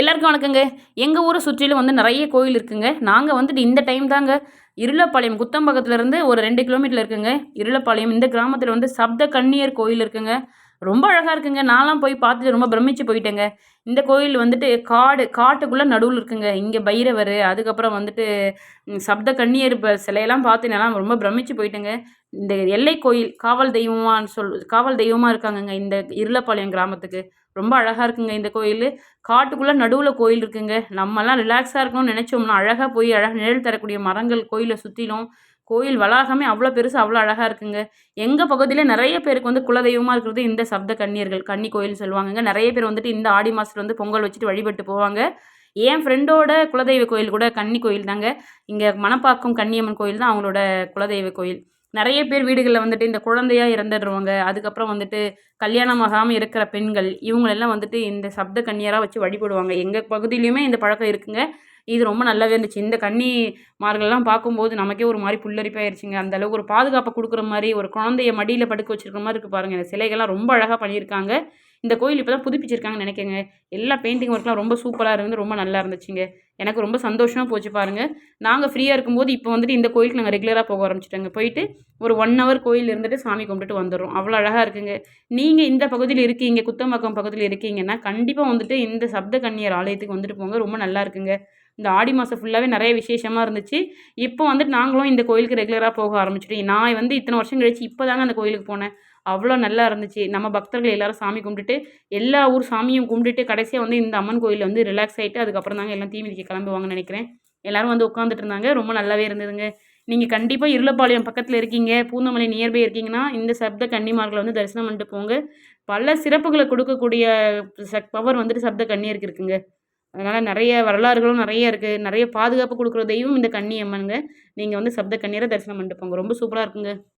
எல்லாருக்கும் வணக்கங்க. எங்கள் ஊரை சுற்றிலும் வந்து நிறைய கோயில் இருக்குங்க. நாங்கள் வந்துட்டு இந்த டைம் தாங்க இருளப்பாளையம் குத்தம்பக்கத்துலேருந்து ஒரு ரெண்டு கிலோமீட்டர் இருக்குங்க. இருளப்பாளையம் இந்த கிராமத்தில் வந்து சப்த கன்னியர் கோயில் இருக்குங்க. ரொம்ப அழகாக இருக்குங்க. நான்லாம் போய் பார்த்துட்டு ரொம்ப பிரமிச்சு போயிட்டேங்க. இந்த கோயில் வந்துட்டு காடு காட்டுக்குள்ளே நடுவில் இருக்குங்க. இங்கே பைரவர் அதுக்கப்புறம் வந்துட்டு சப்த கண்ணியர் சிலையெல்லாம் பார்த்து நான் ரொம்ப பிரமிச்சு போயிட்டேங்க. இந்த எல்லை கோயில் காவல் தெய்வமானு சொல் காவல் தெய்வமாக இருக்காங்கங்க இந்த இருளப்பாளையம் கிராமத்துக்கு. ரொம்ப அழகாக இருக்குங்க இந்த கோயில். காட்டுக்குள்ளே நடுவில் கோயில் இருக்குங்க. நம்மலாம் ரிலாக்ஸாக இருக்கணும்னு நினச்சோம்னா அழகாக போய் அழகாக நிழல் தரக்கூடிய மரங்கள் கோயிலை சுற்றிலும் கோயில் வளாகமே அவ்வளோ பெருசு அவ்வளோ அழகாக இருக்குங்க. எங்கள் பகுதியில் நிறைய பேருக்கு வந்து குலதெய்வமாக இருக்கிறது இந்த சப்த கன்னியர்கள் கன்னி கோயில் சொல்லுவாங்கங்க. நிறைய பேர் வந்துட்டு இந்த ஆடி மாதத்தில் வந்து பொங்கல் வச்சுட்டு வழிபட்டு போவாங்க. என் ஃப்ரெண்டோட குலதெய்வ கோயில் கூட கன்னி கோயில் தாங்க. இங்கே மணப்பாக்கம் கன்னியம்மன் கோயில் தான் அவங்களோட குலதெய்வ கோயில். நிறைய பேர் வீடுகளில் வந்துட்டு இந்த குழந்தையாக இறந்துடுறவங்க அதுக்கப்புறம் வந்துட்டு கல்யாணம் ஆகாமல் இருக்கிற பெண்கள் இவங்களெல்லாம் வந்துட்டு இந்த சப்த கன்னியராக வச்சு வழிபடுவாங்க. எங்கள் பகுதியிலையுமே இந்த பழக்கம் இருக்குங்க. இது ரொம்ப நல்லாவே இருந்துச்சு. இந்த கன்னி மார்கள்லாம் பார்க்கும்போது நமக்கே ஒரு மாதிரி புல்லரிப்பாயிருச்சுங்க. அந்த அளவுக்கு ஒரு பாதுகாப்பை கொடுக்குற மாதிரி ஒரு குழந்தைய மடியில் படுக்க வச்சிருக்கிற மாதிரி இருக்குது பாருங்கள் இந்த சிலைகள்லாம் ரொம்ப அழகாக பண்ணியிருக்காங்க. இந்த கோயில் இப்போ தான் புதுப்பிச்சிருக்காங்கன்னு நினைக்கங்க எல்லா பெயிண்டிங் ஒர்க்லாம் ரொம்ப சூப்பராக இருந்து ரொம்ப நல்லா இருந்துச்சுங்க. எனக்கு ரொம்ப சந்தோஷமாக போச்சு பாருங்கள் நாங்கள் ஃப்ரீயாக இருக்கும்போது இப்போ வந்துட்டு இந்த கோயிலுக்கு நாங்கள் ரெகுலராக போக ஆரம்பிச்சிட்டோங்க. போயிட்டு ஒரு ஒன் ஹவர் கோயில் இருந்துட்டு சாமி கும்பிட்டுட்டு வந்துடுறோம். அவ்வளோ அழகாக இருக்குங்க. நீங்கள் இந்த பகுதியில் இருக்கீங்க குத்தம்பாக்கம் பக்கத்தில் இருக்கீங்கன்னா கண்டிப்பாக வந்துட்டு இந்த சப்த கன்னியர் ஆலயத்துக்கு வந்துட்டு போங்க. ரொம்ப நல்லா இருக்குங்க. இந்த ஆடி மாதம் ஃபுல்லாகவே நிறைய விசேஷமாக இருந்துச்சு. இப்போ வந்துட்டு நாங்களும் இந்த கோயிலுக்கு ரெகுலராக போக ஆரம்பிச்சிட்டோம். நான் வந்து இத்தனை வருஷம் கழிச்சு இப்போ தாங்க அந்த கோயிலுக்கு போனேன். அவ்வளோ நல்லா இருந்துச்சு. நம்ம பக்தர்கள் எல்லாரும் சாமி கும்பிட்டுட்டு எல்லா ஊர் சாமியும் கும்பிட்டுட்டு கடைசியாக வந்து இந்த அம்மன் கோயிலில் வந்து ரிலாக்ஸ் ஆகிட்டு அதுக்கப்புறம் தாங்க எல்லாம் தீமிதிக்க கிளம்புவாங்கன்னு நினைக்கிறேன். எல்லோரும் வந்து உட்காந்துட்டு இருந்தாங்க. ரொம்ப நல்லாவே இருந்ததுங்க. நீங்கள் கண்டிப்பாக இருளப்பாளையம் பக்கத்தில் இருக்கீங்க. பூந்தமலை நியர்பை இருக்கீங்கன்னா இந்த சப்த கன்னிமார்களை வந்து தரிசனம் பண்ணிட்டு போங்க. பல சிறப்புகளை கொடுக்கக்கூடிய சக் பவர் வந்துட்டு சப்த கன்னியருக்கு இருக்குங்க. அதனால் நிறைய வரலாறுகளும் நிறைய இருக்குது நிறைய பாதுகாப்பு கொடுக்குற தெய்வம் இந்த கன்னி அம்மனுங்க நீங்கள் வந்து சப்த கன்னியரை தரிசனம் பண்ணிட்டு போங்க. ரொம்ப சூப்பராக இருக்குங்க.